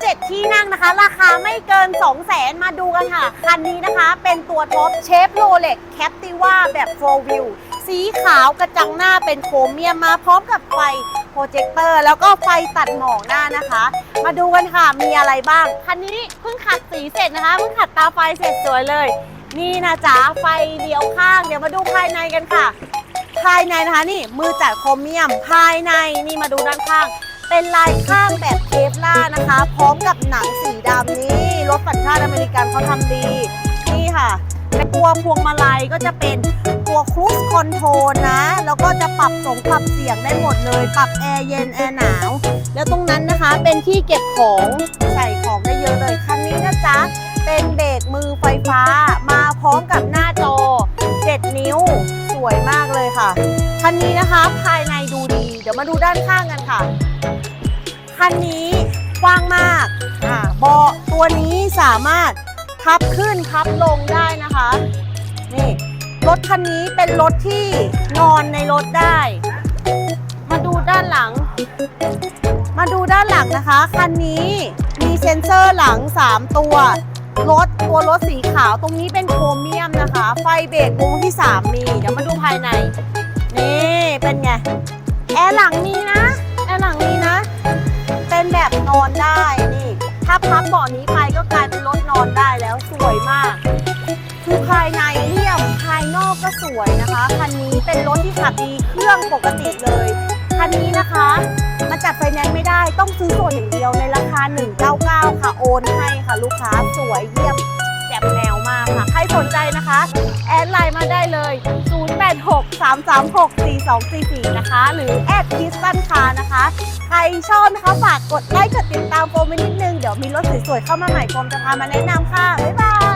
เจ็ดที่นั่งนะคะ ราคาไม่เกิน 2 0 0แสนมาดูกันค่ะ คันนี้นะคะเป็นตัวท็อปเชฟโรเล็กแคปติว่าแบบ 4 View สีขาวกระจังหน้าเป็นโครเมียมมาพร้อมกับไฟโปรเจคเตอร์แล้วก็ไฟตัดหมอกหน้านะคะ มาดูกันค่ะมีอะไรบ้าง คันนี้เพิ่งขัดสีเสร็จนะคะเพิ่งขัดตาไฟเสร็จสวยเลย นี่นะจ๊ะไฟเลี้ยวข้าง เดี๋ยวมาดูภายในกันค่ะ ภายในนะคะนี่มือจัดโครเมียมภายในนี่มาดูด้านข้าง เป็นลายข้างแบบเคฟล่าร์นะคะ พร้อมกับหนังสีดำนี่รถสัญชาติอเมริกันเขาทำดี นี่ค่ะตัวพวงมาลัยก็จะเป็นตัวครูซคอนโทรนะ แล้วก็จะปรับสงปรับเสียงได้หมดเลย ปรับแอร์เย็นแอร์หนาว แล้วตรงนั้นนะคะเป็นที่เก็บของใส่ของได้เยอะเลยคันนี้นะจ๊ะ เป็นเบรกมือไฟฟ้า มาพร้อมกับหน้าจอ 7 นิ้ว สวยมากเลยค่ะ คันนี้นะคะภายในดูดี เดี๋ยวมาดูด้านข้างกันค่ะ คันนี้กว้างมากอ่าเบาะตัวนี้สามารถพับขึ้นพับลงได้นะคะ นี่รถคันนี้เป็นรถที่นอนในรถได้ มาดูด้านหลัง มาดูด้านหลังนะคะ คันนี้มีเซ็นเซอร์หลัง 3 ตัว รถตัวรถสีขาวตรงนี้เป็นโครเมียมนะคะ ไฟเบรกวงที่ 3 มี เดี๋ยวมาดูภายใน นี่ เป็นไง แอร์หลังมี อนได้นี่ ถ้าพับเบาะนี้ไปก็กลายเป็นรถนอนได้แล้วสวยมากคือภายในเรียบภายนอกก็สวยนะคะคันนี้เป็นรถที่ขับดีเครื่องปกติเลยคันนี้นะคะมาจัดไฟแนนซ์ไม่ได้ต้องซื้อส่วนอย่างเดียวในราคา 199 ค่ะโอนให้ค่ะลูกค้าสวยเยี่ยมแจ่มแนวมากค่ะใครสนใจ 0863364244 นะคะ หรือแอดคิสตันคานะคะ ใครชอบนะคะฝากกดไลค์กดติดตามโฟมไปนิดนึง เดี๋ยวมีรถสวยๆเข้ามาใหม่โฟมจะพามาแนะนำค่ะ บ๊ายบาย